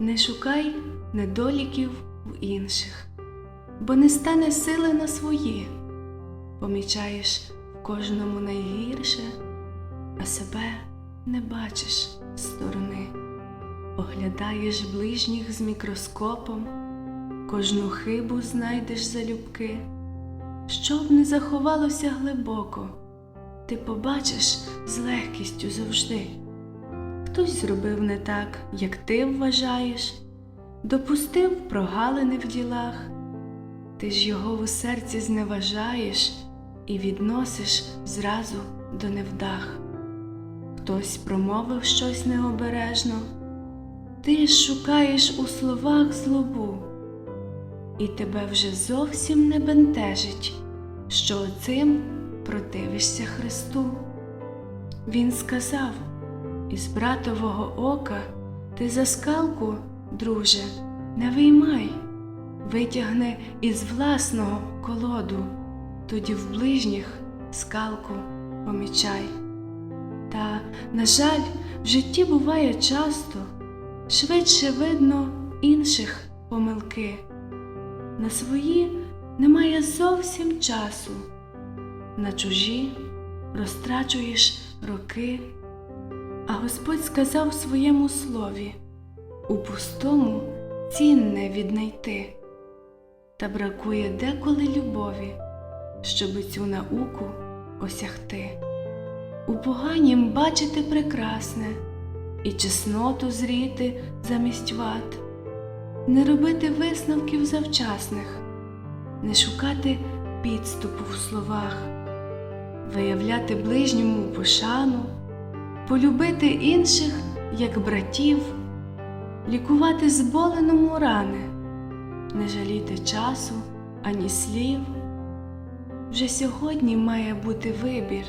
Не шукай недоліків в інших, бо не стане сили на свої. Помічаєш в кожному найгірше, а себе не бачиш з сторони. Оглядаєш ближніх з мікроскопом, кожну хибу знайдеш залюбки. Щоб не заховалося глибоко, ти побачиш з легкістю завжди. Хтось зробив не так, як ти вважаєш, допустив прогалини в ділах, ти ж його у серці зневажаєш і відносиш зразу до невдах. Хтось промовив щось необережно, ти ж шукаєш у словах злобу, і тебе вже зовсім не бентежить, що цим противишся Христу. Він сказав із братового ока ти за скалку, друже, не виймай, витягни із власного колоду, тоді в ближніх скалку помічай. Та, на жаль, в житті буває часто, швидше видно інших помилки. На свої немає зовсім часу, на чужі розтрачуєш роки. А Господь сказав в своєму слові у пустому цінне віднайти, та бракує деколи любові, щоби цю науку осягти. У поганім бачити прекрасне і чесноту зріти замість ват, не робити висновків завчасних, не шукати підступу в словах, виявляти ближньому пошану полюбити інших, як братів, лікувати зболеному рани, не жаліти часу ані слів. Вже сьогодні має бути вибір,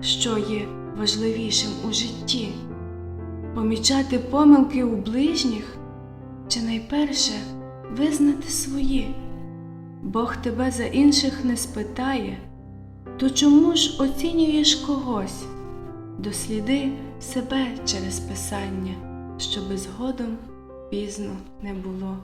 що є важливішим у житті, помічати помилки у ближніх чи найперше визнати свої. Бог тебе за інших не спитає, то чому ж оцінюєш когось? Досліди себе через писання, щоби згодом пізно не було.